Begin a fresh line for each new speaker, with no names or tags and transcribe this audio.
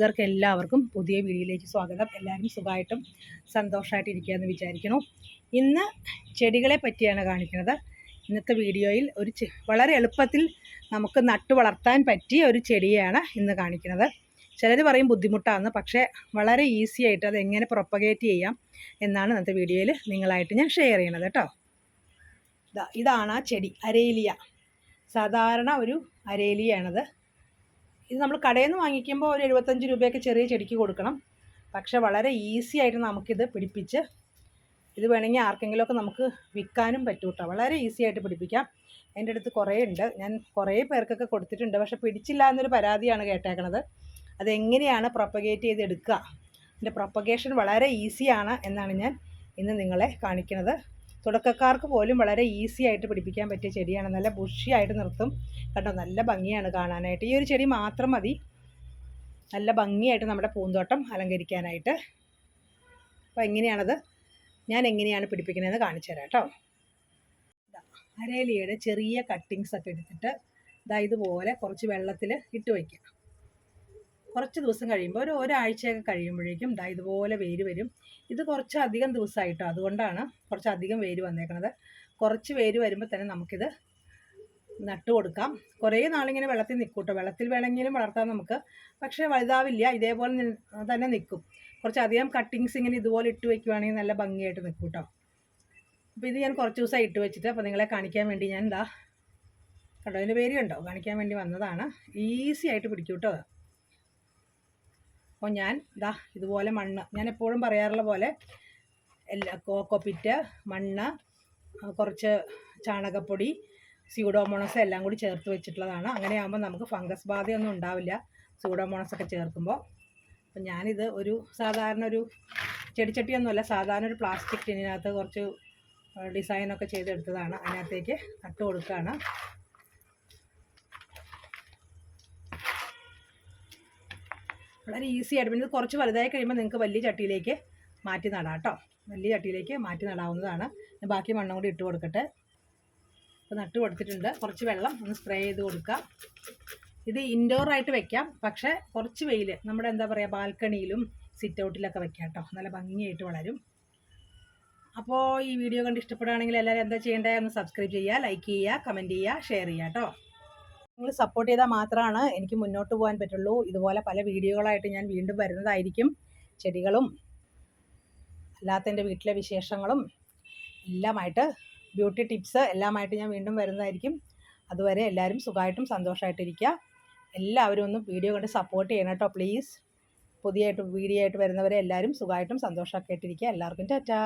കൂട്ടുകാർക്ക് എല്ലാവർക്കും പുതിയ വീഡിയോയിലേക്ക് സ്വാഗതം. എല്ലാവരും സുഖമായിട്ടും സന്തോഷമായിട്ട് ഇരിക്കുക എന്ന് വിചാരിക്കുന്നു. ഇന്ന് ചെടികളെ പറ്റിയാണ് കാണിക്കുന്നത്. ഇന്നത്തെ വീഡിയോയിൽ ഒരു വളരെ എളുപ്പത്തിൽ നമുക്ക് നട്ടു വളർത്താൻ പറ്റിയ ഒരു ചെടിയാണ് ഇന്ന് കാണിക്കുന്നത്. ചിലർ പറയും ബുദ്ധിമുട്ടാണ് പക്ഷേ വളരെ ഈസി ആയിട്ട് അത് എങ്ങനെ പ്രൊപ്പഗേറ്റ് ചെയ്യാം എന്നാണ് ഇന്നത്തെ വീഡിയോയിൽ നിങ്ങളായിട്ട് ഞാൻ ഷെയർ ചെയ്യണത് കേട്ടോ. ഇതാ ഇതാണ് ആ ചെടി അരേലിയ. സാധാരണ ഒരു അരേലിയാണത്. ഇത് നമ്മൾ കടയിൽ നിന്ന് വാങ്ങിക്കുമ്പോൾ ഒരു എഴുപത്തഞ്ച് രൂപയൊക്കെ ചെറിയ ചെടിക്ക് കൊടുക്കണം. പക്ഷെ വളരെ ഈസി ആയിട്ട് നമുക്കിത് പിടിപ്പിച്ച് ഇത് വേണമെങ്കിൽ ആർക്കെങ്കിലുമൊക്കെ നമുക്ക് വിൽക്കാനും പറ്റും കേട്ടോ. വളരെ ഈസി ആയിട്ട് പിടിപ്പിക്കാം. എന്റെ അടുത്ത് കുറേ ഉണ്ട്. ഞാൻ കുറേ പേർക്കൊക്കെ കൊടുത്തിട്ടുണ്ട്. പക്ഷെ പിടിച്ചില്ല എന്നൊരു പരാതിയാണ് കേട്ടേക്കണത്. അതെങ്ങനെയാണ് പ്രൊപ്പഗേറ്റ് ചെയ്തെടുക്കുക? എന്റെ പ്രൊപ്പഗേഷൻ വളരെ ഈസിയാണ് എന്നാണ് ഞാൻ ഇന്ന് നിങ്ങളെ കാണിക്കുന്നത് തുടക്കക്കാർക്ക് പോലും വളരെ ഈസി ആയിട്ട് പിടിപ്പിക്കാൻ പറ്റിയ ചെടിയാണ്. നല്ല ബുഷിയായിട്ട് നിർത്തും. കണ്ടോ? നല്ല ഭംഗിയാണ് കാണാനായിട്ട്. ഈ ഒരു ചെടി മാത്രം മതി. നല്ല ഭംഗിയായിട്ട് നമ്മുടെ പൂന്തോട്ടം അലങ്കരിക്കാനായിട്ട്. അപ്പോൾ എങ്ങനെയാണത്? ഞാൻ എങ്ങനെയാണ് പിടിപ്പിക്കുന്നതെന്ന് കാണിച്ചു തരാം കേട്ടോ. അരേലിയുടെ ചെറിയ കട്ടിങ്സ് ഒക്കെ എടുത്തിട്ട് ഇതാ ഇതുപോലെ കുറച്ച് വെള്ളത്തിൽ ഇട്ട് വയ്ക്കുക. കുറച്ച് ദിവസം കഴിയുമ്പോൾ ഒരു ഒരാഴ്ചയൊക്കെ കഴിയുമ്പോഴേക്കും ദാ ഇതുപോലെ വേര് വരും. ഇത് കുറച്ച് അധികം ദിവസമായിട്ടോ അതുകൊണ്ടാണ് കുറച്ച് അധികം വേര് വന്നേക്കുന്നത് കുറച്ച് വേര് വരുമ്പോൾ തന്നെ നമുക്കിത് നട്ടു കൊടുക്കാം. കുറേ നാളിങ്ങനെ വെള്ളത്തിൽ നിൽക്കും കേട്ടോ വെള്ളത്തിൽ വേണമെങ്കിലും വളർത്താം നമുക്ക്. പക്ഷേ വലുതാവില്ല. ഇതേപോലെ തന്നെ നിൽക്കും കുറച്ചധികം കട്ടിങ്സ് ഇങ്ങനെ ഇതുപോലെ ഇട്ട് വെക്കുവാണെങ്കിൽ നല്ല ഭംഗിയായിട്ട് നിൽക്കും കേട്ടോ അപ്പോൾ ഇത് ഞാൻ കുറച്ച് ദിവസമായി ഇട്ട് വെച്ചിട്ട് അപ്പോൾ നിങ്ങളെ കാണിക്കാൻ വേണ്ടി ഞാൻ എന്താ കണ്ടോ? അതിന്റെ പേര് കാണിക്കാൻ വേണ്ടി വന്നതാണ്. ഈസി ആയിട്ട് പിടിക്കും കേട്ടോ അപ്പോൾ ഞാൻ ഇതാ ഇതുപോലെ മണ്ണ് ഞാൻ എപ്പോഴും പറയാറുള്ള പോലെ എല്ലാ കോക്കോപ്പിറ്റ് മണ്ണ് കുറച്ച് ചാണകപ്പൊടി സ്യൂഡോമോണസ് എല്ലാം കൂടി ചേർത്ത് വെച്ചിട്ടുള്ളതാണ്. അങ്ങനെ ആകുമ്പോൾ നമുക്ക് ഫംഗസ് ബാധയൊന്നും ഉണ്ടാവില്ല. സ്യൂഡോമോണസ് ഒക്കെ ചേർക്കുമ്പോൾ അപ്പം ഞാനിത് ഒരു സാധാരണ ഒരു ചെടിച്ചട്ടിയൊന്നുമല്ല സാധാരണ ഒരു പ്ലാസ്റ്റിക് ടിന്നിനകത്ത് കുറച്ച് ഡിസൈനൊക്കെ ചെയ്തെടുത്തതാണ്. അതിനകത്തേക്ക് നട്ട് കൊടുക്കുകയാണ് വളരെ ഈസി ആയിട്ട്. പിന്നെ ഇത് കുറച്ച് വലുതായി കഴിയുമ്പോൾ നിങ്ങൾക്ക് വലിയ ചട്ടിയിലേക്ക് മാറ്റി നടാം കേട്ടോ. വലിയ ചട്ടിയിലേക്ക് മാറ്റി നടാവുന്നതാണ്. ബാക്കി മണ്ണും കൂടി ഇട്ട് കൊടുക്കട്ടെ. അപ്പോൾ നട്ട് കൊടുത്തിട്ടുണ്ട്. കുറച്ച് വെള്ളം ഒന്ന് സ്പ്രേ ചെയ്ത് കൊടുക്കാം. ഇത് ഇൻഡോർ ആയിട്ട് വെക്കാം. പക്ഷേ കുറച്ച് വെയിൽ നമ്മുടെ എന്താ പറയുക ബാൽക്കണിയിലും സിറ്റ് ഔട്ടിലൊക്കെ വെക്കാം കേട്ടോ. നല്ല ഭംഗിയായിട്ട് വളരും. അപ്പോൾ ഈ വീഡിയോ കണ്ട് ഇഷ്ടപ്പെടുകയാണെങ്കിൽ എല്ലാവരും എന്താ ചെയ്യേണ്ടത് ഒന്ന് സബ്സ്ക്രൈബ് ചെയ്യുക ലൈക്ക് ചെയ്യുക കമന്റ് ചെയ്യുക ഷെയർ ചെയ്യുക കേട്ടോ. നിങ്ങൾ സപ്പോർട്ട് ചെയ്താൽ മാത്രമാണ് എനിക്ക് മുന്നോട്ട് പോകാൻ പറ്റുള്ളൂ. ഇതുപോലെ പല വീഡിയോകളായിട്ട് ഞാൻ വീണ്ടും വരുന്നതായിരിക്കും. ചെടികളും അല്ലാത്ത എന്റെ വീട്ടിലെ വിശേഷങ്ങളും എല്ലാമായിട്ട് ബ്യൂട്ടി ടിപ്സ് എല്ലാമായിട്ട് ഞാൻ വീണ്ടും വരുന്നതായിരിക്കും. അതുവരെ എല്ലാവരും സുഖമായിട്ടും സന്തോഷമായിട്ടിരിക്കുക. എല്ലാവരും ഒന്ന് വീഡിയോ കണ്ട് സപ്പോർട്ട് ചെയ്യണം കേട്ടോ പ്ലീസ് പുതിയതായിട്ട് വീഡിയോ ആയിട്ട് വരുന്നവരെ എല്ലാവരും സുഖമായിട്ടും സന്തോഷമൊക്കെ ആയിട്ടിരിക്കുക. എല്ലാവർക്കും ടാറ്റാ.